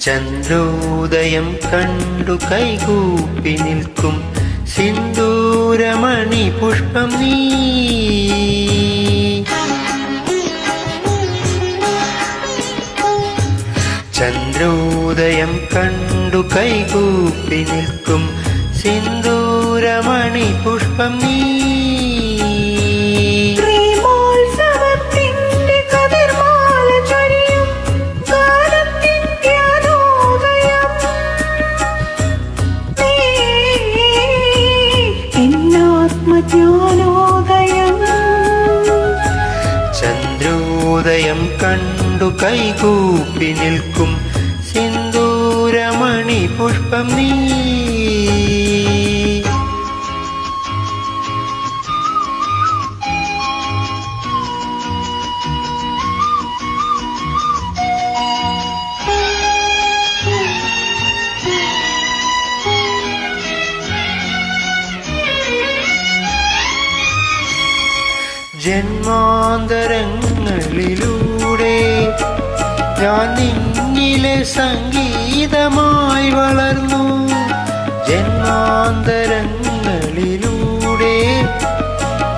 ചന്ദ്രോദയം കണ്ടു കൈകൂപ്പി നിൽക്കും സിന്ദൂരമണി പുഷ്പം നീ. ചന്ദ്രോദയം കണ്ടു കൈകൂപ്പി നിൽക്കും സിന്ദൂരമണി പുഷ്പം നീ. കണ്ടു കൈകൂപ്പി നിൽക്കും സിന്ദൂരമണി പുഷ്പം നീ. ജന്മാന്തരങ്ങളിലൂടെ ഞാൻ നിന്നിലെ സംഗീതമായി വളർന്നു. ജന്മാന്തരങ്ങളിലൂടെ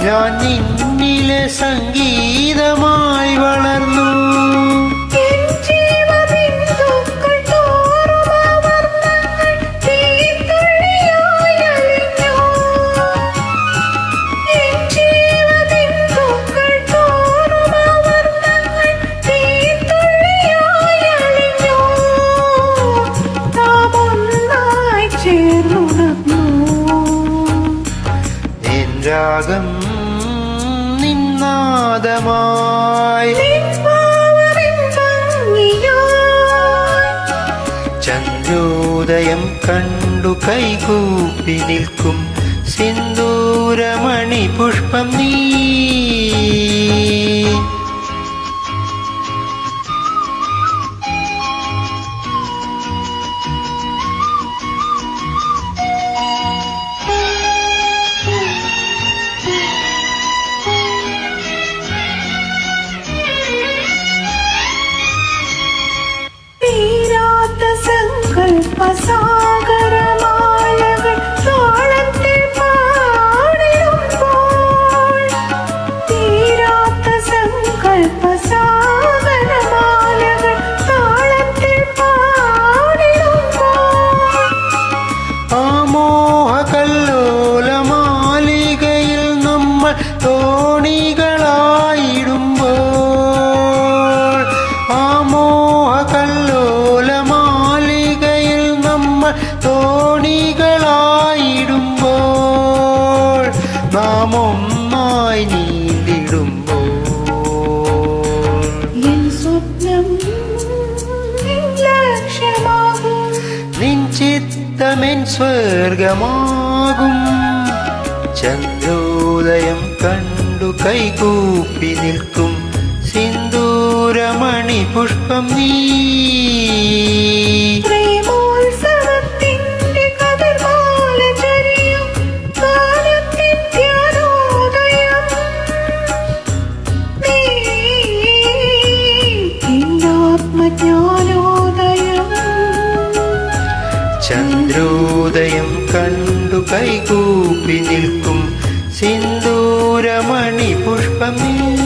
ഞാൻ നിന്നിലെ സംഗീതമായി രാഗം നിന്നാദമായി. ചന്ദ്രോദയം കണ്ടു കൈകൂപ്പി നിൽക്കും സിന്ദൂരമണി നമ്മൾ തോണികളായിടുമ്പോൾ നാം ഒന്നായി നീന്തിടുമ്പോൾ സ്വപ്നം നിൻ ചിത്തമെൻ സ്വർഗമാകും. ചന്ദ്രോദയം കണ്ടു കൈകൂപ്പി നിൽക്കും. സിന്ദൂരമണി പുഷ്പം നീ കൈകൂപ്പി നിൽക്കും സിന്ദൂരമണി പുഷ്പം നീ